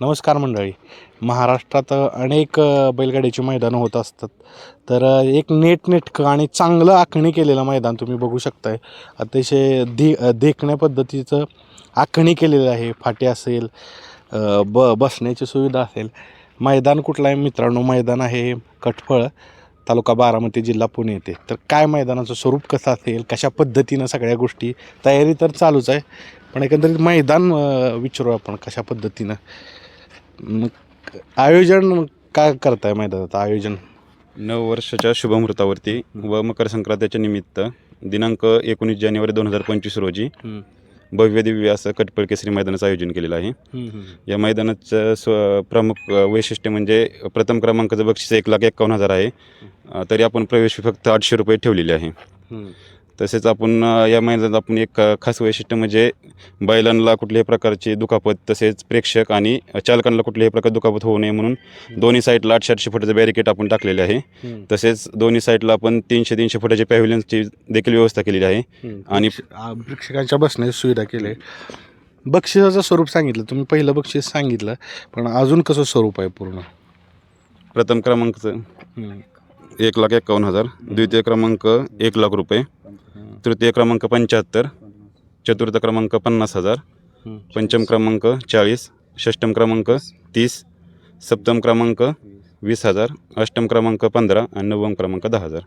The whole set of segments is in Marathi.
नमस्कार मंडळी. महाराष्ट्रात अनेक बैलगाडीची मैदानं होत असतात. तर एक नेटनेटकं आणि चांगलं आखणी केलेलं मैदान तुम्ही बघू शकताय. अतिशय दे देखण्या पद्धतीचं आखणी केलेलं आहे. फाटे असेल ब बसण्याची सुविधा असेल. मैदान कुठलं आहे मित्रांनो? मैदान आहे कटफळ तालुका बारामती जिल्हा पुणे येते तर काय मैदानाचं स्वरूप कसं असेल? कशा पद्धतीनं सगळ्या गोष्टी? तयारी तर चालूच आहे. पण एकंदरीत मैदान विचारू आपण कशा पद्धतीनं? मग आयोजन काय करताय मैदानाचं आयोजन. नऊ वर्षाच्या शुभमुहूर्तावरती व मकर संक्रांतीच्या निमित्त दिनांक एकोणीस जानेवारी दोन हजार पंचवीस रोजी भव्य दिव्य असं कटपळ केसरी मैदानाचं आयोजन केलेलं आहे. या मैदानाचं स्व प्रमुख वैशिष्ट्य म्हणजे प्रथम क्रमांकाचं बक्षीस एक लाख एकावन्न हजार आहे. तरी आपण प्रवेश फक्त आठशे रुपये ठेवलेली आहे. तसेच आपण या मैदानात आपण एक खास वैशिष्ट्य म्हणजे बैलांना कुठल्याही प्रकारची दुखापत तसेच प्रेक्षक आणि चालकांना कुठल्याही प्रकार दुखापत होऊ नये म्हणून दोन्ही साईडला आठशे आठशे फुटाचं बॅरिकेड आपण टाकलेले आहे. तसेच दोन्ही साईडला आपण तीनशे तीनशे फुटाच्या पॅव्हिलियन्सची देखील व्यवस्था केलेली आहे. आणि- आणि प्रेक्षकांच्या बसण्याची सुविधा केली आहे. बक्षिसाचं स्वरूप सांगितलं. तुम्ही पहिलं बक्षीस सांगितलं पण अजून कसं स्वरूप आहे पूर्ण? प्रथम क्रमांकचं एक लाख एकावन्न हजार द्वितीय क्रमांक एक लाख रुपये तृतीय क्रमांक पंच्याहत्तर चतुर्थ क्रमांक पन्नास हजार पंचम क्रमांक चाळीस षष्टम क्रमांक तीस सप्तम क्रमांक वीस हजार अष्टम क्रमांक पंधरा आणि नवम क्रमांक दहा हजार.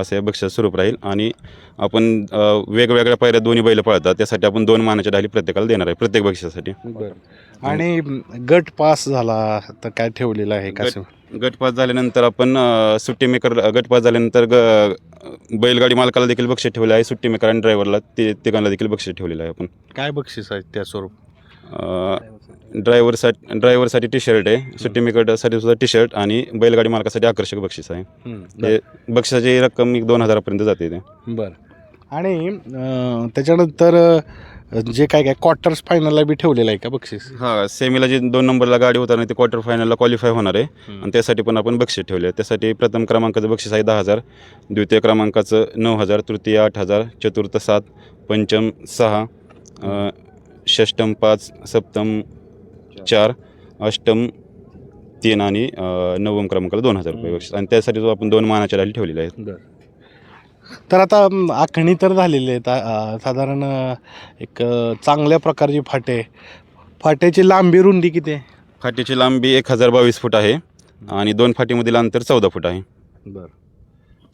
असं या बक्षीस स्वरूप राहील आणि आपण वेगवेगळ्या पायऱ्या दोन्ही बैल पळतात त्यासाठी आपण दोन मानाच्या ढाली प्रत्येकाला देणार आहे प्रत्येक बक्षिसासाठी. बरं. आणि गट पास झाला तर काय ठेवलेलं आहे का गट- गट पास झाल्यानंतर आपण सुट्टी मेकर गट पास झाल्यानंतर ग बैलगाडी मालकाला देखील बक्षीस ठेवले आहे सुट्टी मेकर आणि ड्रायव्हरला ते तिघांना देखील बक्षीस ठेवलेलं आहे आपण. काय बक्षीस आहे त्या स्वरूप? ड्रायव्हरसाठी ड्रायव्हरसाठी टी शर्ट आहे सुट्टी मेकरसाठी सुद्धा टी शर्ट आणि बैलगाडी मालकासाठी आकर्षक बक्षीस आहे. ते बक्षिसाची रक्कम एक दोन हजारापर्यंत जाते ते. बरं. आणि त्याच्यानंतर जे काय काय क्वार्टर्स फायनलला बी ठेवलेलं आहे का बक्षीस? हां सेमीला जे दोन नंबरला गाडी होता ते क्वार्टर फायनलला क्वालिफाय होणार आहे. आणि त्यासाठी पण आपण बक्षीस ठेवले. आहे त्यासाठी प्रथम क्रमांकाचं बक्षीस आहे दहा हजार द्वितीय क्रमांकाचं नऊ हजार तृतीय आठ हजार चतुर्थ सात पंचम सहा अ, षष्टम पाच सप्तम चार अष्टम तीन आणि अ, नवम क्रमांकाला दोन हजार रुपये बक्षीस. आणि त्यासाठी जो आपण दोन मानाच्या डाली ठेवलेल्या आहेत. तर आता आखणी तर झालेली आहेत. साधारण एक चांगल्या प्रकारची फाटे. फाट्याची लांबी रुंदी किती आहे? फाटीची लांबी एक हजार बावीस फूट आहे आणि दोन फाटीमधील अंतर चौदा फूट आहे. बरं.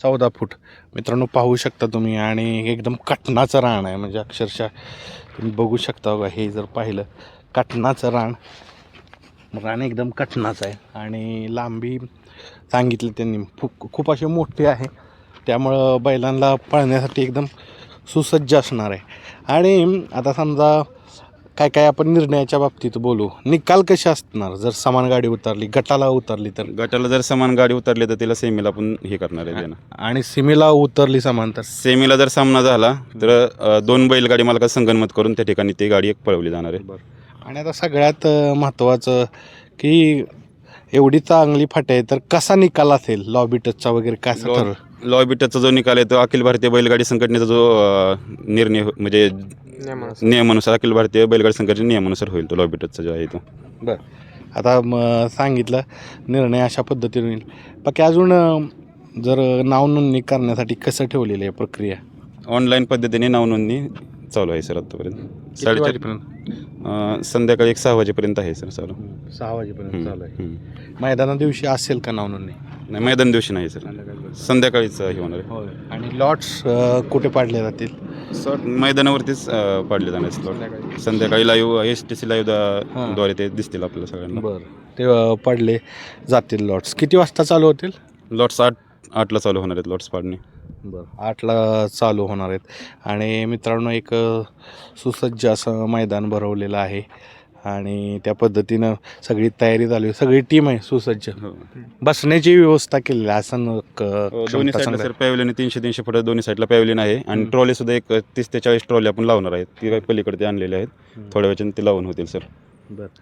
चौदा फूट. मित्रांनो पाहू शकता तुम्ही आणि एकदम कटनाचं रान आहे. म्हणजे अक्षरशः तुम्ही बघू शकता बघा हे जर पाहिलं कटनाचं रान. रान एकदम कटनाचं आहे. आणि लांबी सांगितली त्यांनी. खूप खूप अशी मोठी आहे. त्यामुळं बैलांना पळण्यासाठी एकदम सुसज्ज असणार आहे. आणि आता समजा काय काय आपण निर्णयाच्या बाबतीत बोलू. निकाल कसे असणार? जर समान गाडी उतरली गटाला उतरली तर? गटाला जर समान गाडी उतरली तर तिला सेमीला आपण हे करणार आहे. आणि सिमीला उतरली समांतर सेमीला जर सामना झाला तर अ, दोन बैलगाडी मालका संगनमत करून त्या ठिकाणी ती गाडी एक पळवली जाणार आहे. आणि आता सगळ्यात अ, महत्त्वाचं की एवढी चांगली फाटी आहे तर कसा निकाल असेल? लॉबी टचचा वगैरे काय असं लॉबीटचा जो निकाल आहे तो अखिल भारतीय बैलगाडी संघटनेचा जो अ, निर्णय हो- म्हणजे नियमानुसार. अखिल भारतीय बैलगाडी संघटनेच्या नियमानुसार होईल तो लॉबीटचा जो आहे तो. बरं. आता म सांगितलं निर्णय अशा पद्धतीने होईल बाकी अजून अ, जर नाव नोंदणी करण्यासाठी कसं ठेवलेलं आहे प्रक्रिया? ऑनलाईन पद्धतीने नावनोंदणी चालू आहे सर आत्तापर्यंत किती साडेचार वाजेपर्यंत? अ, संध्याकाळी एक सहा वाजेपर्यंत आहे सर चालू. सहा वाजेपर्यंत हम्म, चालू आहे. हम्म. मैदाना दिवशी असेल का नाव नोंदणी? नाही मैदान दिवशी नाही सर. संध्याकाळीच हे होणार आहे. होय. आणि लॉट्स कुठे पाडले जातील? सर मैदानावरतीच अ, पाडले जाणार स्लॉट संध्याकाळी. लाईव्ह एस टी सी लाईव्हद्वारे ते दिसतील आपल्या सगळ्यांना. बरं. ते अ, पडले जातील लॉट्स किती वाजता चालू होतील? लॉट्स आठ आठला चालू होणार आहेत लॉट्स पाडणे. बरं. आठला चालू होणार आहेत. आणि मित्रांनो एक अ, सुसज्ज असं मैदान भरवलेलं आहे. आणि त्या पद्धतीनं सगळी तयारी चालू आहे. सगळी टीम आहे सुसज्ज. हो. बसण्याची व्यवस्था केलेली आहे. असं न- क- दोन्ही क्षमता साईडला सर पॅव्हलियन तीनशे तीनशे फुट दोन्ही साईडला पॅव्हलियन आहे. आणि ट्रॉली सुद्धा एक तीस ते चाळीस ट्रॉली आपण लावणार आहेत. ती पलीकडे ते आणलेले आहेत. थोड्या वेळाने ते लावून होतील सर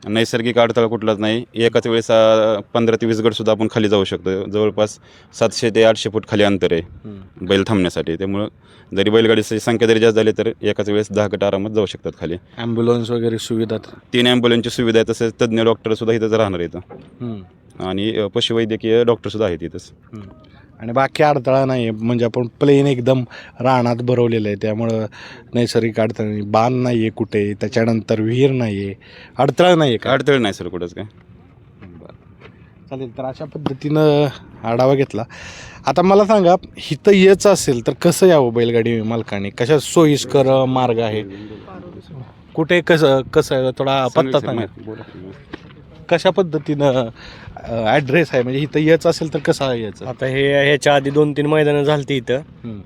नैसर्गिक अडथळा कुठलाच नाही. एकाच वेळेस अं, पंधरा ते वीस गटसुद्धा आपण खाली जाऊ शकतो जवळपास सातशे ते आठशे फूट खाली अंतर आहे. बैल थांबण्यासाठी. त्यामुळं जरी बैलगाडीची संख्या जरी जास्त झाली तर एकाच वेळेस दहा गट आरामात जाऊ शकतात खाली. ॲम्ब्युलन्स वगैरे सुविधा तीन ॲम्ब्युलन्सची सुविधा आहे. तसेच तज्ज्ञ डॉक्टरसुद्धा इथंच राहणार इथं. हम्म. आणि अं, पशुवैद्यकीय डॉक्टरसुद्धा आहेत इथंच. हम्म. आणि बाकी अडथळा नाही आहे म्हणजे आपण प्लेन एकदम रानात भरवलेलं आहे. त्यामुळं नैसर्गिक अडथळा नाही बाण नाही आहे कुठे त्याच्यानंतर विहीर नाही आहे अडथळा नाही आहे का? अडथळे नाही सर कुठंच काय. चालेल तर अशा पद्धतीनं आढावा घेतला. आता मला सांगा इथं यायचं असेल तर कसं यावं बैलगाडी मालकाने? कशा सोयीस्कर मार्ग आहे? कुठे कसं कसं थोडा पत्ता सांगा. कशा पद्धतीनं ॲड्रेस आहे म्हणजे इथं यायचं असेल तर कसं यायचं आता हे ह्याच्या आधी दोन तीन मैदानं झालती इथं.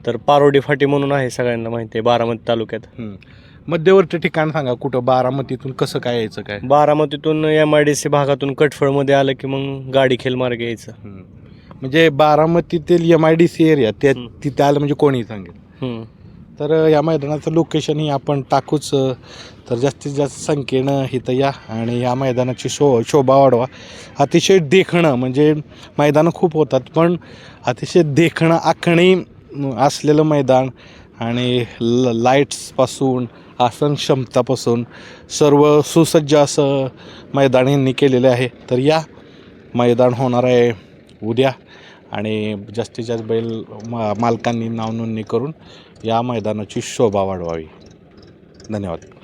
तर पारोडी फाटी म्हणून आहे सगळ्यांना माहिती आहे बारामती तालुक्यात. मध्यवर्ती ठिकाण सांगा कुठं बारामतीतून कसं काय यायचं काय बारामतीतून एम आय डी सी भागातून कटफळमध्ये आलं की मग गाडी खेल मार्ग यायचं. म्हणजे बारामतीतील M I D C area त्या. तिथे आलं म्हणजे कोणी सांगेल. तर या मैदानाचं लोकेशनही आपण टाकूच तर जास्तीत जास्त संख्येनं इथं या आणि या मैदानाची शो शोभा वाढवा. अतिशय देखणं म्हणजे मैदानं खूप होतात पण अतिशय देखणं आखणी असलेलं मैदान आणि ल लाईट्सपासून आसन क्षमतापासून सर्व सुसज्ज असं मैदान यांनी केलेलं आहे. तर या मैदान होणार आहे उद्या. आणि जास्तीत जास्त बैल मा मालकांनी नावनोंदणी करून या मैदानाची शोभा वाढवावी. धन्यवाद.